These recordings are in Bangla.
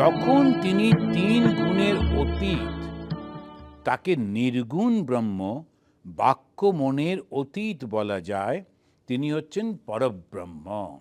যখন তিনি তিন গুণের অতীত, তাকে নির্গুণ ব্রহ্ম বাক্য মনের অতীত বলা যায়, তিনি হচ্ছেন পরব্রহ্ম।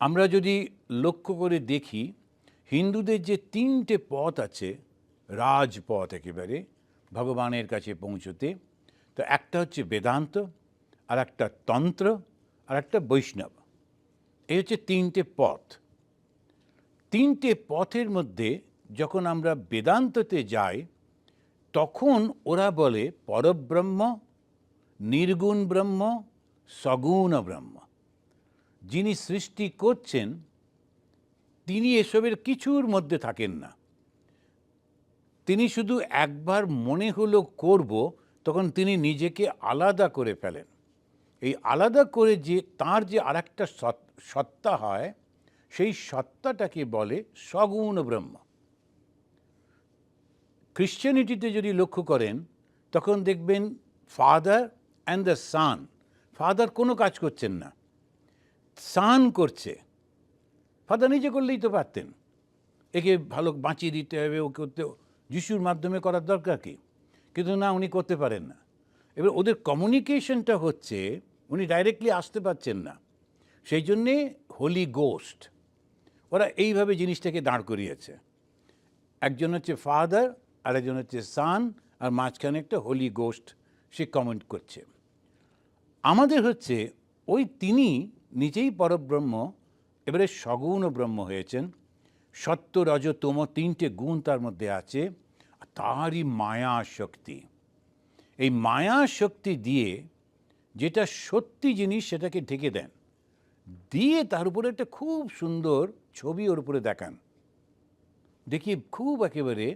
আমরা যদি লক্ষ্য করে দেখি, হিন্দুদের যে তিনটে পথ আছে, রাজপথ একেবারে, ভগবানের কাছে পৌঁছতে, তো একটা হচ্ছে বেদান্ত আর একটা তন্ত্র আর একটা বৈষ্ণব। এই হচ্ছে তিনটে পথ। তিনটে পথের মধ্যে যখন আমরা বেদান্ততে যাই, তখন ওরা বলে পরব্রহ্ম, নির্গুণ ব্রহ্ম, সগুণ ব্রহ্ম। যিনি সৃষ্টি করছেন, তিনি এসবের কিছুর মধ্যে থাকেন না। তিনি শুধু একবার মনে হলো করব, তখন তিনি নিজেকে আলাদা করে ফেলেন। এই আলাদা করে যে তার যে আরেকটা সত- সত্তা হয় সেই সত্তাটাকে বলে সগুণ ব্রহ্ম। খ্রিশ্চানিটিতে যদি লক্ষ্য করেন, তখন দেখবেন father and the son father কোনো কাজ করছেন না। সান করছে। ফাদার নিজে করলেই তো পারতেন। একে ভালো বাঁচিয়ে দিতে হবে ও করতে যিশুর মাধ্যমে করার দরকার কি? কিন্তু না, উনি করতে পারেন না। এবার ওদের কমিউনিকেশনটা হচ্ছে, উনি ডাইরেক্টলি আসতে পারছেন না। সেই জন্যে হোলি গোস্ট ওরা এইভাবে জিনিসটাকে দাঁড় করিয়েছে। একজন হচ্ছে ফাদার আর একজন হচ্ছে সান, আর মাঝখানে একটা হোলি গোস্ট সে কমেন্ট করছে। আমাদের হচ্ছে ওই তিনি নিজেই পরব্রহ্ম, এবারে সগুণ ব্রহ্ম হয়েছেন। সত্য রজতম তিনটে গুণ তার মধ্যে আছে তারই মায়া শক্তি। এই মায়া শক্তি দিয়ে যেটা সত্যি জিনিস সেটাকে ঢেকে দেন। দিয়ে তার উপরে একটা খুব সুন্দর ছবি ওর উপরে দেখান। দেখি খুব একেবারে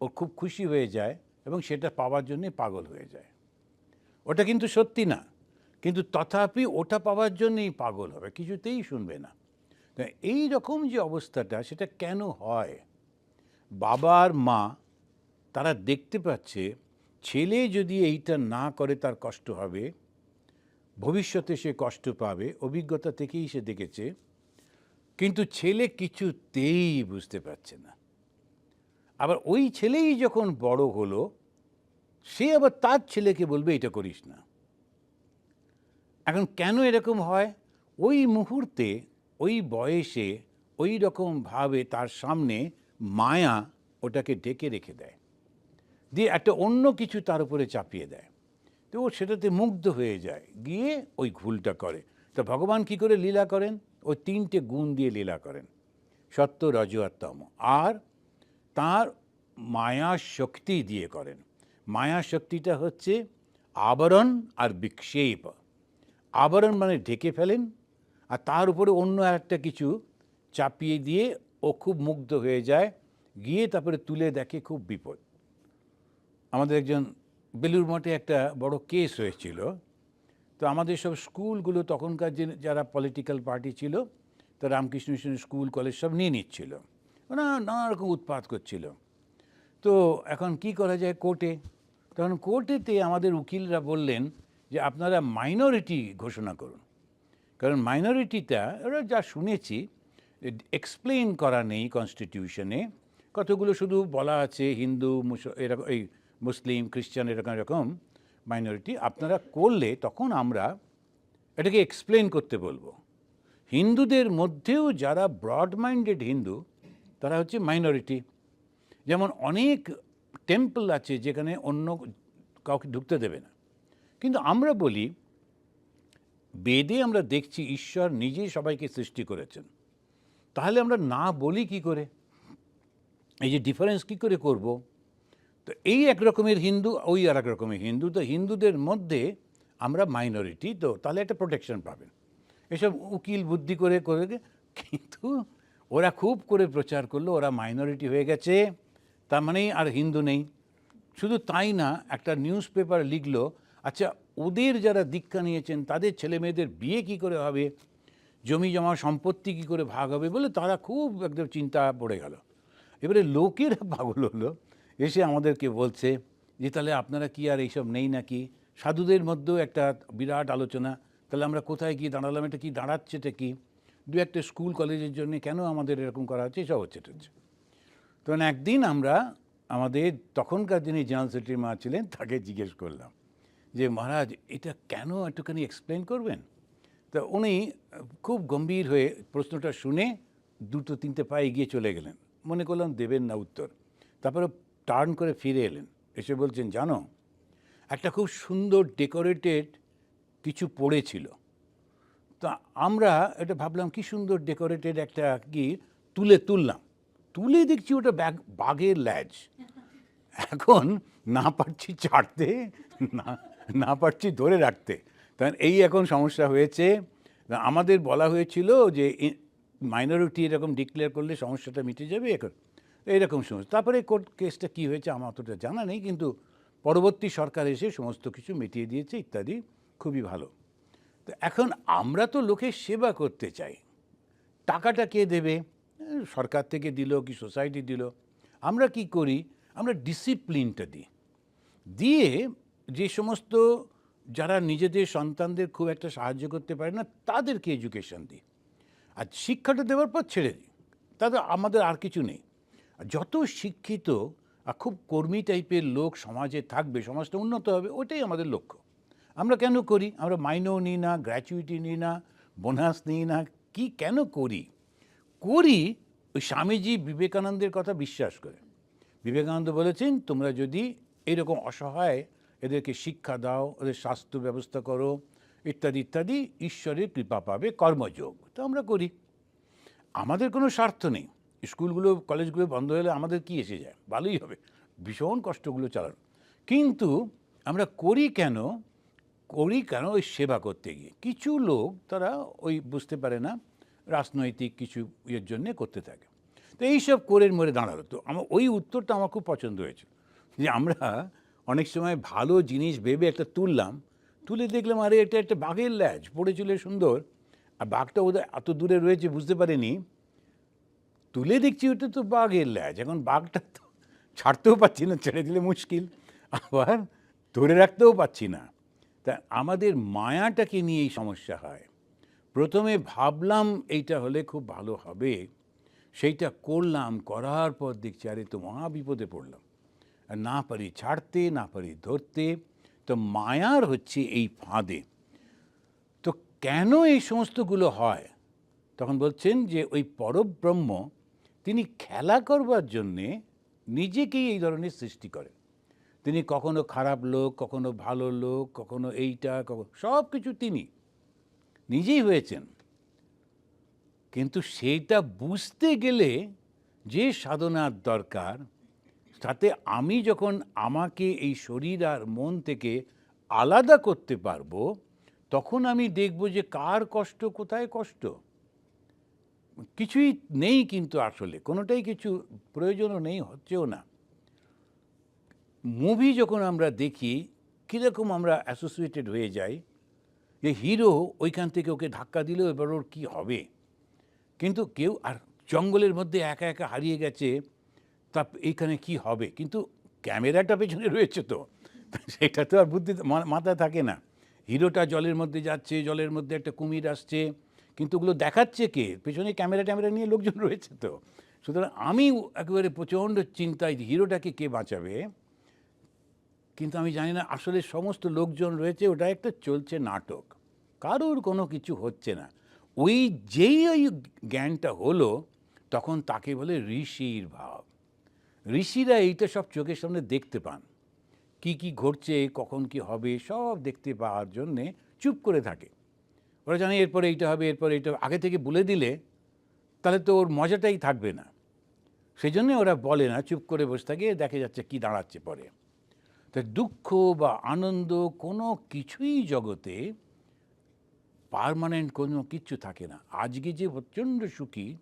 ও খুব খুশি হয়ে যায় এবং সেটা পাওয়ার জন্যে পাগল হয়ে যায়। ওটা কিন্তু সত্যি না, কিন্তু তথাপি ওটা পাওয়ার জন্যেই পাগল হবে, কিছুতেই শুনবে না। এই রকম যে অবস্থাটা সেটা কেন হয়? বাবার মা তারা দেখতে পাচ্ছে, ছেলে যদি এইটা না করে তার কষ্ট হবে ভবিষ্যতে সে কষ্ট পাবে, অভিজ্ঞতা থেকেই সে দেখেছে, কিন্তু ছেলে কিছুতেই বুঝতে পারছে না। আবার ওই ছেলেই যখন বড় হলো, সে আবার তার ছেলেকে বলবে, এটা করিস না। এখন কেন এরকম হয়? ওই মুহূর্তে, ওই বয়সে, ওই রকমভাবে তার সামনে মায়া ওটাকে ডেকে রেখে দেয়। দিয়ে একটা অন্য কিছু তার উপরে চাপিয়ে দেয়। তো ও সেটাতে মুগ্ধ হয়ে যায়, গিয়ে ওই ভুলটা করে। তো ভগবান কি করে লীলা করেন? ওই তিনটে গুণ দিয়ে লীলা করেন, সত্য, রজ আর তম। আর তার মায়া শক্তি দিয়ে করেন। মায়া শক্তিটা হচ্ছে আবরণ আর বিক্ষেপ। আবরণ মানে ঢেকে ফেলেন, আর তার উপরে অন্য একটা কিছু চাপিয়ে দিয়ে ও খুব মুগ্ধ হয়ে যায়, গিয়ে তারপরে তুলে দেখে খুব বিপদ। আমাদের একজন বেলুর মঠে একটা বড় কেস হয়েছিল। তো আমাদের সব স্কুলগুলো তখনকার যে যারা পলিটিক্যাল পার্টি ছিল, তো রামকৃষ্ণ মিশনের স্কুল কলেজ সব নিয়ে নিচ্ছিল। ওরা নানা রকম উৎপাত করছিল। তো এখন কি করা যায় কোর্টে? তখন কোর্টেতে আমাদের উকিলরা বললেন যে, আপনারা মাইনরিটি ঘোষণা করুন। কারণ মাইনরিটিটা ওরা যা শুনেছি এক্সপ্লেন করা নেই কনস্টিটিউশনে কতগুলো শুধু বলা আছে, হিন্দু, মুস- এরকম এই মুসলিম, খ্রিস্টান এরকম এরকম মাইনরিটি আপনারা করলে তখন আমরা এটাকে এক্সপ্লেন করতে বলব। হিন্দুদের মধ্যেও যারা ব্রড মাইন্ডেড হিন্দু, তারা হচ্ছে মাইনরিটি যেমন অনেক টেম্পল আছে যেখানে অন্য কাউকে ঢুকতে দেবে না। কিন্তু আমরা বলি, বেদে আমরা দেখছি ঈশ্বর নিজেই সবাইকে সৃষ্টি করেছেন। তাহলে আমরা না বলি কি করে? এই যে ডিফারেন্স কি করে করব? তো এই এক রকমের হিন্দু, ওই আর এক রকমের হিন্দু। তো হিন্দুদের মধ্যে আমরা মাইনরিটি তো তাহলে একটা প্রোটেকশন পাবেন। এসব উকিল বুদ্ধি করে করে কিন্তু ওরা খুব করে প্রচার করল, ওরা মাইনরিটি হয়ে গেছে। তার মানেই আর হিন্দু নেই। শুধু তাই না, একটা নিউজ পেপার লিখলো আচ্ছা ওদের যারা দীক্ষা নিয়েছেন, তাদের ছেলে মেয়েদের বিয়ে কী করে হবে? জমি জমা সম্পত্তি কী করে ভাগ হবে? বলে তারা খুব একদম চিন্তা পড়ে গেল। এবারে লোকেরা পাগল হলো। এসে আমাদেরকে বলছে যে, তাহলে আপনারা কি আর এইসব নেই নাকি? সাধুদের মধ্যেও একটা বিরাট আলোচনা। তাহলে আমরা কোথায় গিয়ে দাঁড়ালাম? এটা কি দাঁড়াচ্ছে এটা কি? দু একটা স্কুল, কলেজের জন্য কেন আমাদের এরকম করা হচ্ছে? এসব হচ্ছে টচ্ছে তখন একদিন আমরা আমাদের তখনকার যিনি জেনারেল সেক্রেটারি মা ছিলেন, তাকে জিজ্ঞেস করলাম যে, মহারাজ, এটা কেন একটুখানি এক্সপ্লেন করবেন? তা উনি খুব গম্ভীর হয়ে প্রশ্নটা শুনে দুটো, তিনটে পায়ে এগিয়ে চলে গেলেন। মনে করলাম দেবেন না উত্তর। তারপরে টার্ন করে ফিরে এলেন। এসে বলছেন, জানো, একটা খুব সুন্দর ডেকোরেটেড কিছু পড়েছিল। তা আমরা এটা ভাবলাম, কি সুন্দর ডেকোরেটেড একটা কি তুলে তুললাম। তুলে দেখছি ওটা ব্যাগ, বাঘের ল্যাজ। এখন না পারছি ছাড়তে, না না পারছি ধরে রাখতে। কারণ এই এখন সমস্যা হয়েছে। আমাদের বলা হয়েছিল যে মাইনরিটি এরকম ডিক্লেয়ার করলে সমস্যাটা মিটে যাবে এখন। এইরকম সমস্যা তারপরে কোর্ট কেসটা কী হয়েছে আমার অতটা জানা নেই, কিন্তু পরবর্তী সরকার এসে সমস্ত কিছু মিটিয়ে দিয়েছে, ইত্যাদি। খুবই ভালো। তো এখন আমরা তো লোকের সেবা করতে চাই। টাকাটা কে দেবে? সরকার থেকে দিল কি সোসাইটি দিল? আমরা কি করি? আমরা ডিসিপ্লিনটা দিই। দিয়ে যে সমস্ত যারা নিজেদের সন্তানদের খুব একটা সাহায্য করতে পারে না, তাদেরকে এডুকেশন দিই। আর শিক্ষাটা দেওয়ার পর ছেড়ে দিই। তাদের আমাদের আর কিছু নেই। যত শিক্ষিত খুব কর্মী টাইপের লোক সমাজে থাকবে, সমাজটা উন্নত হবে, ওটাই আমাদের লক্ষ্য। আমরা কেন করি? আমরা মাইনেও নিই না, গ্র্যাচুইটি নিই না, বোনাস নিই না, কি কেন করি? করি ওই স্বামীজি বিবেকানন্দের কথা বিশ্বাস করে। বিবেকানন্দ বলেছেন, তোমরা যদি এরকম অসহায় এদেরকে শিক্ষা দাও, ওদের স্বাস্থ্য ব্যবস্থা করো, ইত্যাদি ইত্যাদি, ঈশ্বরের কৃপা পাবে, কর্মযোগ। তো আমরা করি। আমাদের কোনো স্বার্থ নেই। স্কুলগুলো, কলেজগুলো বন্ধ হলে আমাদের কি এসে যায়? ভালোই হবে। ভীষণ কষ্টগুলো চালানো। কিন্তু আমরা করি কেন? করি কেন ওই সেবা করতে গিয়ে? কিছু লোক তারা ওই বুঝতে পারে না, রাজনৈতিক কিছু ইয়ের জন্যে করতে থাকে। তো এইসব করে মরে দাঁড়াল। তো আমার ওই উত্তরটা আমার খুব পছন্দ হয়েছে। যে আমরা অনেক সময় ভালো জিনিস ভেবে একটা তুললাম, তুলে দেখলাম, আরে এটা একটা বাঘের ল্যাজ, পড়েছিল সুন্দর। আর বাঘটা ওদের এত দূরে রয়েছে বুঝতে পারেনি। তুলে দেখছি ওটা তো বাঘের ল্যাজ। এখন বাঘটা তো ছাড়তেও পাচ্ছি না, ছেড়ে দিলে মুশকিল। আবার ধরে রাখতেও পাচ্ছি না। তা আমাদের মায়াটাকে নিয়ে এই সমস্যা হয়। প্রথমে ভাবলাম এইটা হলে খুব ভালো হবে। সেইটা করলাম, করার পর দেখছি, আরে তো মহা বিপদে পড়লাম। আর না পারি ছাড়তে, না পারি ধরতে। তো মায়ার হচ্ছে এই ফাঁদে। তো কেন এই সমস্তগুলো হয়? তখন বলছেন যে ওই পরব্রহ্ম তিনি খেলা করবার জন্যে নিজেকেই এই ধরনের সৃষ্টি করেন। তিনি কখনো খারাপ লোক, কখনো ভালো লোক, কখনো এইটা, কখনো সব কিছু তিনি নিজেই হয়েছেন। কিন্তু সেইটা বুঝতে গেলে যে সাধনার দরকার, তাতে আমি যখন আমাকে এই শরীর আর মন থেকে আলাদা করতে পারব, তখন আমি দেখব যে কার কষ্ট কোথায় কষ্ট। কিছুই নেই কিন্তু আসলে, কোনোটাই কিছু প্রয়োজনও নেই, হচ্ছেও না। মুভি যখন আমরা দেখি, কীরকম আমরা অ্যাসোসিয়েটেড হয়ে যাই, যে হিরো ওইখান থেকে ওকে ধাক্কা দিলেও এবার ওর কী হবে? কিন্তু কেউ, আর জঙ্গলের মধ্যে একা একা হারিয়ে গেছে, তা এইখানে কি হবে? কিন্তু ক্যামেরাটা পেছনে রয়েছে তো, সেটা তো আর বুদ্ধি মাথায় থাকে না। হিরোটা জলের মধ্যে যাচ্ছে, জলের মধ্যে একটা কুমির আসছে কিন্তু ওগুলো দেখাচ্ছে কে? পেছনে ক্যামেরা ট্যামেরা নিয়ে লোকজন রয়েছে তো। সুতরাং আমি একেবারে প্রচণ্ড চিন্তায় হিরোটাকে কে বাঁচাবে, কিন্তু আমি জানি না আসলে সমস্ত লোকজন রয়েছে, ওটা একটা চলছে নাটক। কারোর কোনো কিছু হচ্ছে না। ওই যেই ওই জ্ঞানটা হলো, তখন তাকে বলে ঋষির ভাব। ঋষিরা এইটা সব চোখের সামনে দেখতে পান। কি কি ঘটছে, কখন কি হবে, সব দেখতে পাওয়ার জন্যে চুপ করে থাকে। ওরা জানে এরপরে এইটা হবে, এরপরে এইটা হবে। আগে থেকে বলে দিলে তাহলে তো ওর মজাটাই থাকবে না। সেই জন্যে ওরা বলে না, চুপ করে বসে থাকে, দেখা যাচ্ছে কি দাঁড়াচ্ছে পরে। তা দুঃখ বা আনন্দ কোনো কিছুই জগতে পার্মানেন্ট কোনো কিচ্ছু থাকে না। আজকে যে প্রচণ্ড সুখী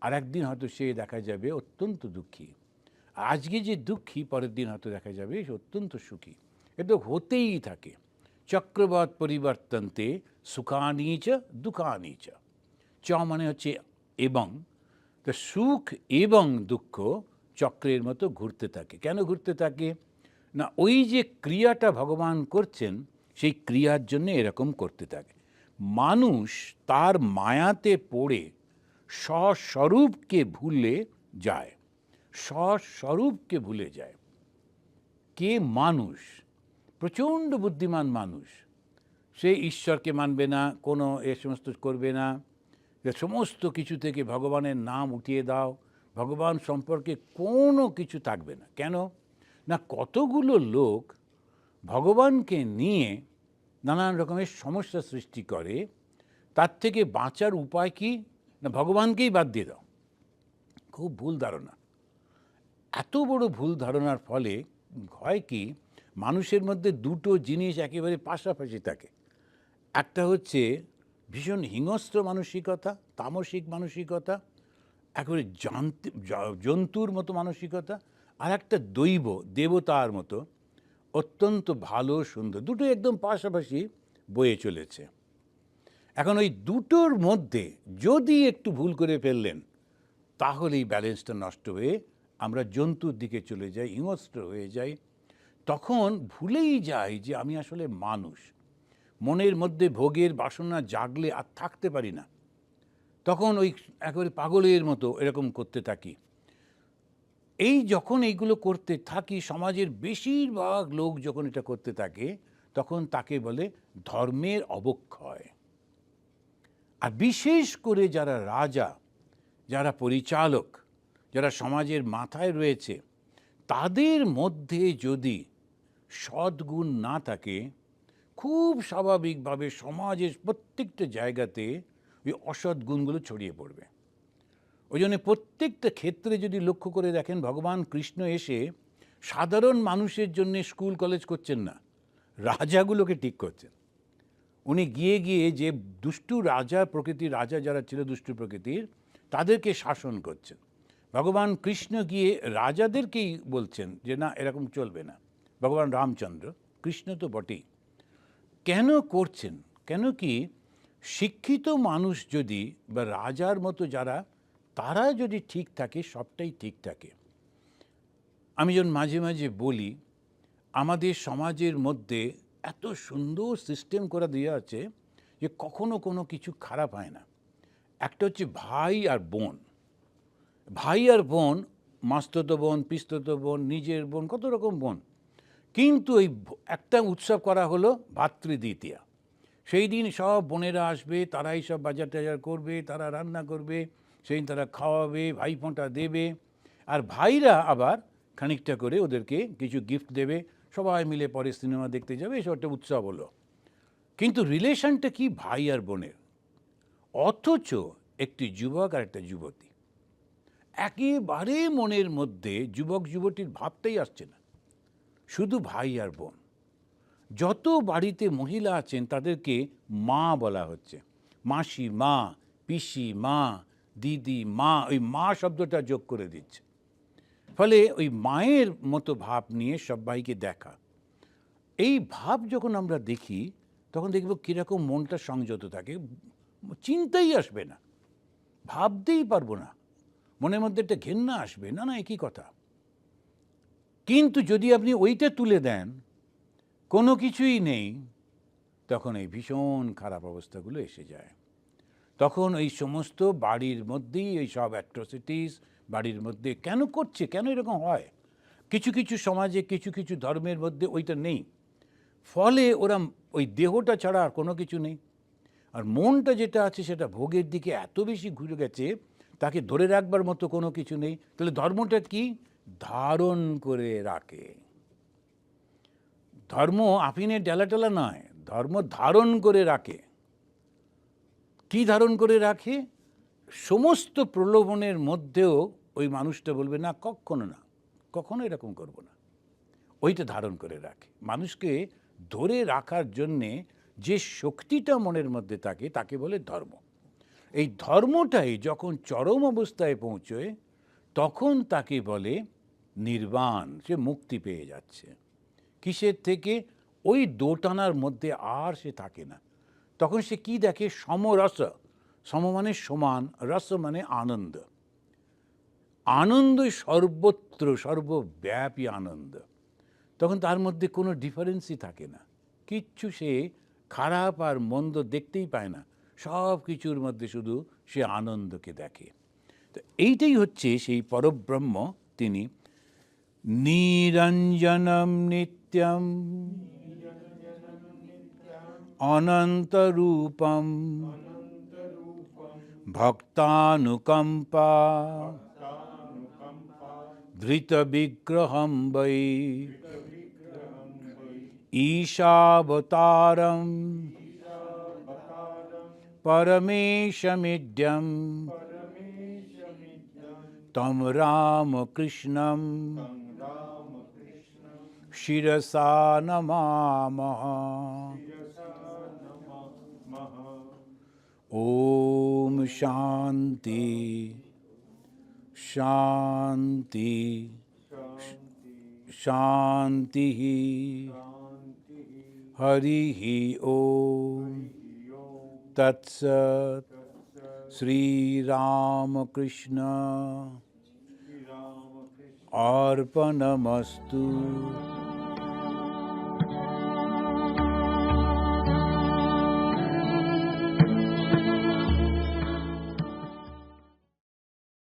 আর একদিন হয়তো সে দেখা যাবে অত্যন্ত দুঃখী। আজকে যে দুঃখী, পরের দিন হয়তো দেখা যাবে সে অত্যন্ত সুখী। এ তো হতেই থাকে। চক্রবাত পরিবর্তনতে সুখানি চ দুঃখানি চ চ মানে হচ্ছে এবং তো সুখ এবং দুঃখ চক্রের মতো ঘুরতে থাকে কেন ঘুরতে থাকে না ওই যে ক্রিয়াটা ভগবান করছেন সেই ক্রিয়ার জন্য এরকম করতে থাকে মানুষ তার মায়াতে পড়ে স্বস্বরূপকে ভুলে যায় স্বস্বরূপকে ভুলে যায় কে মানুষ প্রচণ্ড বুদ্ধিমান মানুষ। সে ঈশ্বরকে মানবে না, কোনো এ সমস্ত করবে না। যে সমস্ত কিছু থেকে ভগবানের নাম উঠিয়ে দাও, ভগবান সম্পর্কে কোনো কিছু থাকবে না। কেন? না, কতগুলো লোক ভগবানকে নিয়ে নানান রকমের সমস্যা সৃষ্টি করে, তার থেকে বাঁচার উপায় কি? না, ভগবানকেই বাদ দিয়ে দাও। খুব ভুল ধারণা। এত বড় ভুল ধারণার ফলে হয় কি? মানুষের মধ্যে দুটো জিনিস একেবারে পাশাপাশি থাকে। একটা হচ্ছে ভীষণ হিংস্র মানসিকতা, তামসিক মানসিকতা, একেবারে জান্ত- জন্তুর মতো মানসিকতা, আর একটা দৈব, দেবতার মতো অত্যন্ত ভালো, সুন্দর, দুটো একদম পাশাপাশি বয়ে চলেছে। এখন ওই দুটোর মধ্যে যদি একটু ভুল করে ফেললেন তাহলে এই ব্যালেন্সটা নষ্ট হয়ে আমরা জন্তুর দিকে চলে যাই, হিংস্র হয়ে যাই তখন ভুলেই যাই যে আমি আসলে মানুষ। মনের মধ্যে ভোগের বাসনা জাগলে আর থাকতে পারি না। তখন ওই একেবারে পাগলের মতো এরকম করতে থাকি। এই যখন এইগুলো করতে থাকি, সমাজের বেশিরভাগ লোক যখন এটা করতে থাকে, তখন তাকে বলে ধর্মের অবক্ষয়। আর বিশেষ করে যারা রাজা, যারা পরিচালক, যারা সমাজের মাথায় রয়েছে, তাদের মধ্যে যদি সদ্গুণ না থাকে, খুব স্বাভাবিকভাবে সমাজের প্রত্যেকটা জায়গাতে ওই অসৎ গুণগুলো ছড়িয়ে পড়বে। ওই জন্য প্রত্যেকটা ক্ষেত্রে যদি লক্ষ্য করে দেখেন, ভগবান কৃষ্ণ এসে সাধারণ মানুষের জন্য স্কুল, কলেজ করছেন না, রাজাগুলোকে ঠিক করছেন। উনি গিয়ে গিয়ে যে দুষ্টু রাজা প্রকৃতির রাজা যারা ছিল, দুষ্টু প্রকৃতির, তাদেরকে শাসন করছেন। ভগবান কৃষ্ণ গিয়ে রাজাদেরকেই বলছেন যে, না, এরকম চলবে না। ভগবান রামচন্দ্র, কৃষ্ণ তো বটেই। কেন করছেন? কেন কি শিক্ষিত মানুষ যদি বা রাজার মতো যারা, তারা যদি ঠিক থাকে, সবটাই ঠিক থাকে। আমি যখন মাঝে মাঝে বলি, আমাদের সমাজের মধ্যে এত সুন্দর সিস্টেম করে দেওয়া আছে যে কখনো কোনো কিছু খারাপ হয় না। একটা হচ্ছে ভাই আর বোন। ভাই আর বোন, মাস্তত বোন, পিস্তত বোন, নিজের বোন, কত রকম বোন। কিন্তু এই একটা উৎসব করা হলো ভাতৃদ্বিতীয়া। সেই দিন সব বোনেরা আসবে, তারাই সব বাজার টাজার করবে, তারা রান্না করবে, সেই তারা খাওয়াবে, ভাইফোঁটা দেবে। আর ভাইরা আবার খানিকটা করে ওদেরকে কিছু গিফট দেবে। সবাই মিলে পরে সিনেমা দেখতে যাবে, এসব একটা উৎসব হলো। কিন্তু রিলেশনটা কি ভাই আর বোনের? অথচ একটি যুবক আর একটা যুবতী। একেবারে মনের মধ্যে যুবক যুবতীর ভাবতেই আসছে না। শুধু ভাই আর বোন। যত বাড়িতে মহিলা আছেন, তাদেরকে মা বলা হচ্ছে। মাসি, মা, পিসি, মা, দিদি, মা, ওই মা শব্দটা যোগ করে দিচ্ছে। ফলে ওই মায়ের মতো ভাব নিয়ে সবাইকে দেখা। এই ভাব যখন আমরা দেখি, তখন দেখব কীরকম মনটা সংযত থাকে। চিন্তাই আসবে না। ভাবতেই পারব না। মনের মধ্যে একটা ঘেন্না আসবে। না না, একই কথা। কিন্তু যদি আপনি ওইটা তুলে দেন, কোনো কিছুই নেই, তখন এই ভীষণ খারাপ অবস্থাগুলো এসে যায়। তখন এই সমস্ত বাড়ির মধ্যেই এই সব অ্যাট্রোসিটিস বাড়ির মধ্যে কেন করছে, কেন এরকম হয়? কিছু কিছু সমাজে কিছু কিছু ধর্মের মধ্যে ওইটা নেই। ফলে ওরা ওই দেহটা ছাড়া আর কোনো কিছু নেই। আর মনটা যেটা আছে সেটা ভোগের দিকে এত বেশি ঘুরে গেছে, তাকে ধরে রাখবার মতো কোনো কিছু নেই। তাহলে ধর্মটা কি? ধারণ করে রাখে। ধর্ম আফিনের ডেলা টেলা নয়, ধর্ম ধারণ করে রাখে। কি ধারণ করে রাখে? সমস্ত প্রলোভনের মধ্যেও ওই মানুষটা বলবে, না, কখনো না, কখনো এরকম করব না। ওইটা ধারণ করে রাখে। মানুষকে ধরে রাখার জন্যে যে শক্তিটা মনের মধ্যে থাকে, তাকে বলে ধর্ম। এই ধর্মটাই যখন চরম অবস্থায় পৌঁছয়, তখন তাকে বলে নির্বাণ, সে মুক্তি পেয়ে যাচ্ছে। কিসের থেকে? ওই দোটানার মধ্যে আর সে থাকে না। তখন সে কি দেখে? সমরস সম মানে সমান, রস মানে আনন্দ। আনন্দ সর্বত্র, সর্বব্যাপী আনন্দ। তখন তার মধ্যে কোনো ডিফারেন্সই থাকে না। কিচ্ছু সে খারাপ আর মন্দ দেখতেই পায় না। সব কিছুর মধ্যে শুধু সে আনন্দকে দেখে। তো এইটাই হচ্ছে সেই পরব্রহ্ম তিনি निरञ्जनं नित्यम् अनन्तरूपं भक्तानुकम्पा धृतविग्रहं वै ईशावतारं परमेशमिड्यं तं रामकृष्णं शिरसा नमामः ॐ शान्ति शान्ति शान्तिः। हरिः ॐ तत्सत् श्रीरामकृष्ण। अर्पणमस्तु।